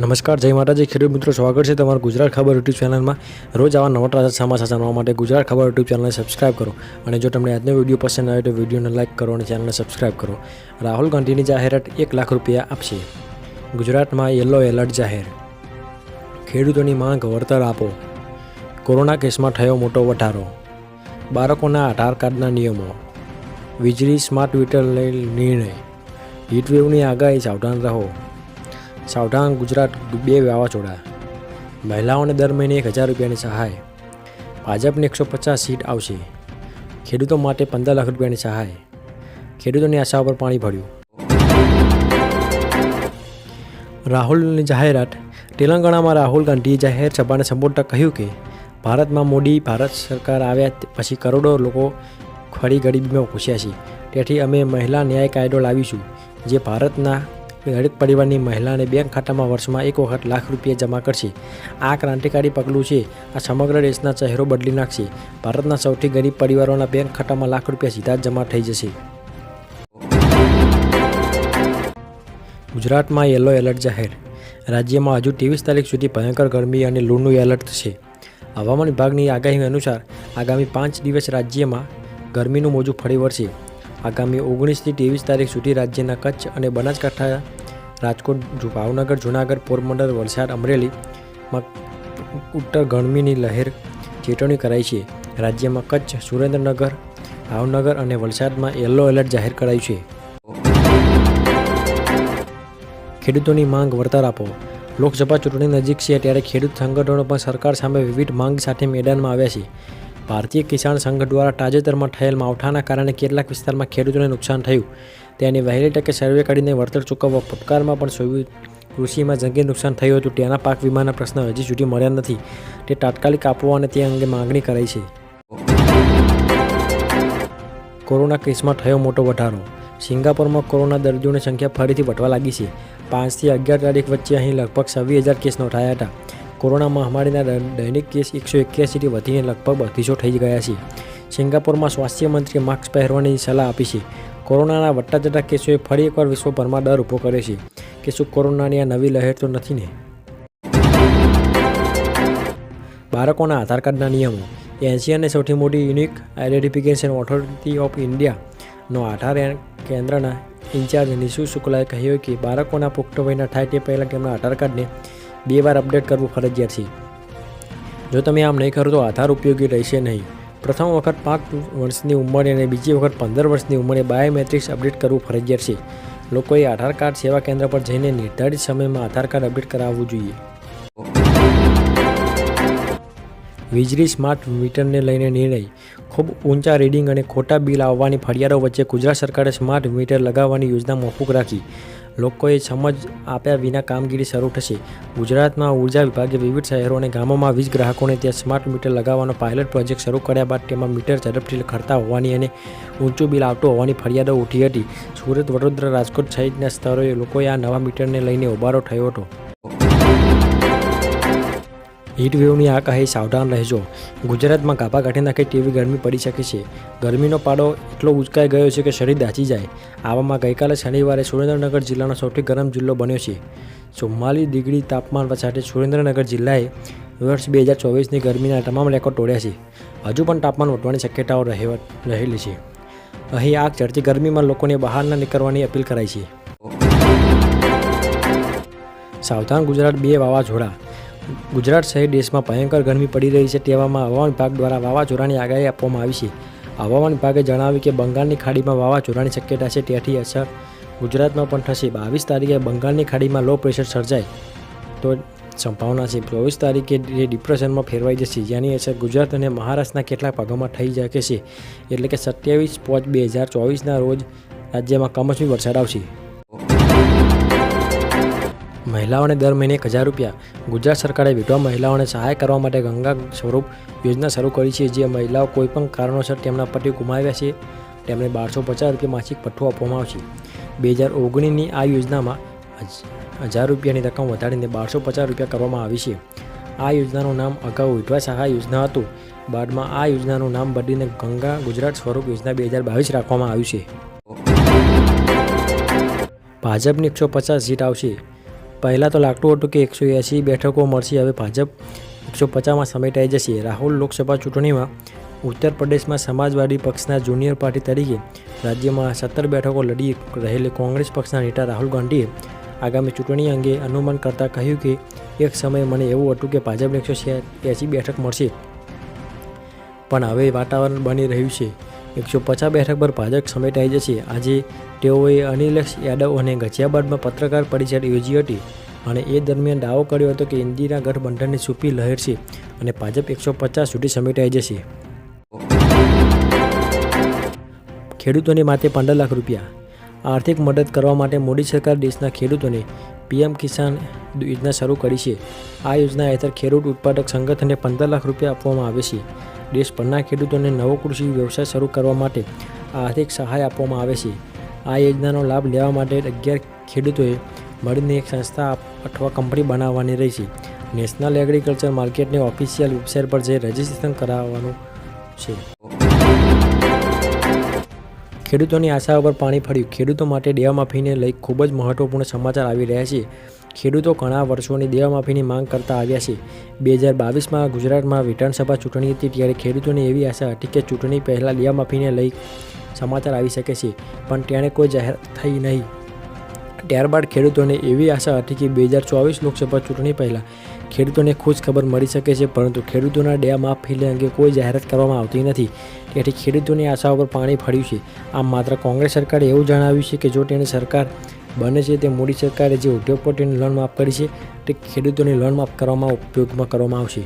નમસ્કાર, જય માતાજી. ખેડૂત મિત્રો, સ્વાગત છે તમારું ગુજરાત ખબર યુટ્યુબ ચેનલમાં. રોજ આવા નવા તાજા સમાચાર જાણવા માટે ગુજરાત ખબર યુટ્યુબ ચેનલને સબસ્ક્રાઇબ કરો. અને જો તમને આજનો વીડિયો પસંદ આવે તો વિડીયોને લાઇક કરો અને ચેનલને સબસ્ક્રાઇબ કરો. રાહુલ ગાંધીની જાહેરાત એક લાખ રૂપિયા આપશે. ગુજરાતમાં યલો એલર્ટ જાહેર. ખેડૂતોની માંગ વળતર આપો. કોરોના કેસમાં થયો મોટો વધારો. બાળકોના આધાર કાર્ડના નિયમો. વીજળી, સ્માર્ટ મીટર લઈ નિર્ણય. હીટવેવની આગાહી સાવધાન રહો. સાવધાન ગુજરાત બે વાવાઝોડા. મહિલાઓને દર મહિને એક હજાર રૂપિયાની સહાય. ભાજપને એકસો પચાસ સીટ આવશે. ખેડૂતો માટે પંદર લાખ રૂપિયાની સહાય. ખેડૂતોની આશા પર પાણી ભર્યું. રાહુલની જાહેરાત. તેલંગાણામાં રાહુલ ગાંધીએ જાહેર સભાને સંબોધતા કહ્યું કે, ભારતમાં મોદી, ભારત સરકાર આવ્યા પછી કરોડો લોકો ખરી ગરીબીમાં ઘૂસ્યા છે. તેથી અમે મહિલા ન્યાય કાયદો લાવીશું, જે ભારતના દરેક પરિવારની મહિલાને બેંક ખાતામાં વર્ષમાં એક વખત લાખ રૂપિયા જમા કરશે. આ ક્રાંતિકારી પગલું છે. આ સમગ્ર દેશના ચહેરો બદલી નાખશે. ભારતના સૌથી ગરીબ પરિવારોના બેંક ખાતામાં લાખ રૂપિયા સીધા જમા થઈ જશે. ગુજરાતમાં યલો એલર્ટ જાહેર. રાજ્યમાં હજુ ત્રેવીસ તારીખ સુધી ભયંકર ગરમી અને લૂનું એલર્ટ છે હવામાન વિભાગની આગાહી અનુસાર આગામી પાંચ દિવસ રાજ્યમાં ગરમીનું મોજું ફરી વળશે. આગામી ઓગણીસથી ત્રેવીસ તારીખ સુધી રાજ્યના કચ્છ અને બનાસકાંઠા, રાજકોટ, ભાવનગર, જૂનાગઢ, પોરબંદર, વલસાડ અમરેલીમાં ઉત્તર ગરમીની લહેર ચેતવણી કરાઈ છે. રાજ્યમાં કચ્છ, સુરેન્દ્રનગર, ભાવનગર અને વલસાડમાં યલો એલર્ટ જાહેર કરાયું છે. ખેડૂતોની માંગ વળતર આપો. લોકસભા ચૂંટણી નજીક છે ત્યારે ખેડૂત સંગઠનો પણ સરકાર સામે વિવિધ માંગ સાથે મેદાનમાં આવ્યા છે. ભારતીય કિસાન સંઘ દ્વારા તાજેતરમાં થયેલ માવઠાના કારણે કેટલાક વિસ્તારમાં ખેડૂતોને નુકસાન થયું. તેની વહેલી તકે સર્વે કરીને વળતર ચૂકવવા ફટકારમાં પણ સોવી કૃષિમાં જંગી નુકસાન થયું હતું. તેના પાક વીમાના પ્રશ્ન હજી સુધી મળ્યા નથી. તે તાત્કાલિક આપવા અને તે અંગે માંગણી કરાઈ છે. કોરોના કેસમાં થયો મોટો વધારો. સિંગાપોરમાં કોરોના દર્દીઓની સંખ્યા ફરીથી વધવા લાગી છે. પાંચથી અગિયાર તારીખ વચ્ચે અહીં લગભગ છવ્વીસ હજાર કેસ નોંધાયા હતા. કોરોના મહામારીના દૈનિક કેસ એકસો એક્યાસીથી વધીને લગભગ બત્રીસો થઈ ગયા છે. સિંગાપોરમાં સ્વાસ્થ્ય મંત્રીએ માસ્ક પહેરવાની સલાહ આપી છે. કોરોનાના વધતા જતા કેસોએ ફરી એકવાર વિશ્વભરમાં ડર ઊભો કર્યો છે. કે શું કોરોનાની આ નવી લહેર તો નથી ને? બાળકોના આધાર કાર્ડના નિયમો. એનસીઆરને સૌથી મોટી યુનિક આઈડેન્ટિફિકેશન ઓથોરિટી ઓફ ઇન્ડિયાનો આધાર કેન્દ્રના ઇન્ચાર્જ નિશુ શુક્લાએ કહ્યું કે બાળકોના પુખ્ત વયના થાય તે પહેલાં તેમના આધાર કાર્ડને બે વાર અપડેટ કરવું ફરજિયાત છે. જો તમે આમ નહીં કરો તો આધાર ઉપયોગી રહેશે નહીં. પ્રથમ વખત પાંચ વર્ષની ઉંમરે અને બીજી વખત પંદર વર્ષની ઉંમરે બાયોમેટ્રિક્સ અપડેટ કરવું ફરજિયાત છે. લોકોએ આધાર કાર્ડ સેવા કેન્દ્ર પર જઈને નિર્ધારિત સમયમાં આધાર કાર્ડ અપડેટ કરાવવું જોઈએ. વીજળી સ્માર્ટ મીટરને લઈને નિર્ણય. ખૂબ ઊંચા રીડિંગ અને ખોટા બિલ આવવાની ફરિયાદો વચ્ચે ગુજરાત સરકારે સ્માર્ટ મીટર લગાવવાની યોજના મોકૂફ રાખી. લોકોએ સમજ આપ્યા વિના કામગીરી શરૂ થશે. ગુજરાતમાં ઊર્જા વિભાગે વિવિધ શહેરો અને ગામોમાં વીજ ગ્રાહકોને ત્યાં સ્માર્ટ મીટર લગાવવાનો પાયલટ પ્રોજેક્ટ શરૂ કર્યા બાદ તેમાં મીટર ઝડપથી ખરતા હોવાની અને ઊંચું બિલ આવતું હોવાની ફરિયાદો ઉઠી હતી. સુરત, વડોદરા, રાજકોટ સહિતના સ્થળોએ લોકોએ આ નવા મીટરને લઈને ઉભારો થયો હતો. હીટ વેવની આગાહી સાવધાન રહેજો. ગુજરાતમાં ગાભા કાઢી નાખે તેવી ગરમી પડી શકે છે. ગરમીનો પાડો એટલો ઉંચકાઈ ગયો છે કે શરીર દાચી જાય. આવામાં ગઈકાલે શનિવારે સુરેન્દ્રનગર જિલ્લાનો સૌથી ગરમ જિલ્લો બન્યો છે. ચુમ્માલીસ ડિગ્રી તાપમાન સાથે સુરેન્દ્રનગર જિલ્લાએ વર્ષ બે હજાર ચોવીસની ગરમીના તમામ રેકોર્ડ તોડ્યા છે. હજુ પણ તાપમાન વધવાની શક્યતાઓ રહેલી છે. અહીં આગ ચડતી ગરમીમાં લોકોને બહાર ન નીકળવાની અપીલ કરાઈ છે. સાવધાન ગુજરાત બે વાવાઝોડા ગુજરાત સહિત દેશમાં ભયંકર ગરમી પડી રહી છે તેવામાં હવામાન વિભાગ દ્વારા વાવાઝોડાની આગાહી આપવામાં આવી છે. હવામાન વિભાગે જણાવ્યું કે બંગાળની ખાડીમાં વાવાઝોડાની શક્યતા છે ત્યાંથી અસર ગુજરાતમાં પણ થશે. બાવીસ તારીખે બંગાળની ખાડીમાં લો પ્રેશર સર્જાય તો સંભાવના છે. ચોવીસ તારીખે એ ડિપ્રેશનમાં ફેરવાઈ જશે જેની અસર ગુજરાત અને મહારાષ્ટ્રના કેટલાક ભાગોમાં થઈ શકે છે. એટલે કે સત્યાવીસ પાંચ બે હજાર ચોવીસના રોજ રાજ્યમાં કમોસમી વરસાદ આવશે. મહિલાઓને દર મહિને એક હજાર રૂપિયા ગુજરાત સરકારે વિધવા મહિલાઓને સહાય કરવા માટે ગંગા સ્વરૂપ યોજના શરૂ કરી છે, જે મહિલાઓ કોઈપણ કારણોસર તેમના પતિ ગુમાવ્યા છે. તેમને બારસો પચાસ રૂપિયા માસિક પઠ્ઠું આપવામાં આવશે. બે હજાર ઓગણીસની આ યોજનામાં હજાર રૂપિયાની રકમ વધારીને બારસો પચાસ રૂપિયા કરવામાં આવી છે. આ યોજનાનું નામ અગાઉ વિધવા સહાય યોજના હતું. બાદમાં આ યોજનાનું નામ બદલીને ગંગા ગુજરાત સ્વરૂપ યોજના બે હજાર બાવીસ રાખવામાં આવ્યું છે. ભાજપની એકસો પચાસ સીટ આવશે. પહેલાં તો લાગતું હતું કે એકસો એંસી બેઠકો મળશે. હવે ભાજપ એકસો પચાસમાં સમેટાઈ જશે. રાહુલ લોકસભા ચૂંટણીમાં ઉત્તર પ્રદેશમાં સમાજવાદી પક્ષના જુનિયર પાર્ટી તરીકે રાજ્યમાં સત્તર બેઠકો લડી રહેલી કોંગ્રેસ પક્ષના નેતા રાહુલ ગાંધીએ આગામી ચૂંટણી અંગે અનુમાન કરતાં કહ્યું કે એક સમયે મને એવું હતું કે ભાજપને એકસો એંસી બેઠક મળશે. પણ હવે વાતાવરણ બની રહ્યું છે. એકસો પચાસ બેઠક પર ભાજપ સમેટાઈ જશે. આજે તેઓએ અનિલેશ યાદવ અને ગઝિયાબાદમાં પત્રકાર પરિષદ યોજી હતી અને એ દરમિયાન દાવો કર્યો હતો કે ઇન્દિરા ગઠબંધનની સૂપી લહેર છે અને ભાજપ એકસો પચાસ સુધી સમેટાઈ જશે. ખેડૂતોને માટે પંદર લાખ રૂપિયા. આર્થિક મદદ કરવા માટે મોદી સરકાર દેશના ખેડૂતોને પીએમ કિસાન યોજના શરૂ કરી છે. આ યોજના હેઠળ ખેડૂત ઉત્પાદક સંગઠનને પંદર લાખ રૂપિયા આપવામાં આવે છે. દેશભરના ખેડૂતોને નવો કૃષિ વ્યવસાય શરૂ કરવા માટે આર્થિક સહાય આપવામાં આવે છે. આ યોજનાનો લાભ લેવા માટે અગિયાર ખેડૂતોએ મળીને એક સંસ્થા અથવા કંપની બનાવવાની રહી છે. નેશનલ એગ્રીકલ્ચર માર્કેટની ઓફિશિયલ વેબસાઇટ પર જઈ રજીસ્ટ્રેશન કરાવવાનું છે. ખેડૂતોની આશા પર પાણી ફર્યું. ખેડૂતો માટે દેવામાફીને લઈ ખૂબ જ મહત્વપૂર્ણ સમાચાર આવી રહ્યા છે. ખેડૂતો ઘણા વર્ષોની દેવામાફીની માંગ કરતા આવ્યા છે. બે હજાર બાવીસમાં ગુજરાતમાં વિધાનસભા ચૂંટણી હતી ત્યારે ખેડૂતોની એવી આશા હતી કે ચૂંટણી પહેલાં દેવામાફીને લઈ સમાચાર આવી શકે છે, પણ તેણે કોઈ જાહેર થઈ નહીં. ત્યારબાદ ખેડૂતોને એવી આશા હતી કે બે હજાર ચોવીસ લોકસભા ચૂંટણી પહેલાં ખેડૂતોને ખુશ ખબર મળી શકે છે, પરંતુ ખેડૂતોના ડેમ માફી અંગે કોઈ જાહેરાત કરવામાં આવતી નથી. તેથી ખેડૂતોની આશા ઉપર પાણી ફર્યું છે. આમ માત્ર કોંગ્રેસ સરકારે એવું જણાવ્યું છે કે જો તેની સરકાર બને છે તે મોદી સરકારે જે ઉદ્યોગપતિની લોન માફ કરી છે, તે ખેડૂતોની લોન માફ કરવામાં ઉપયોગમાં કરવામાં આવશે.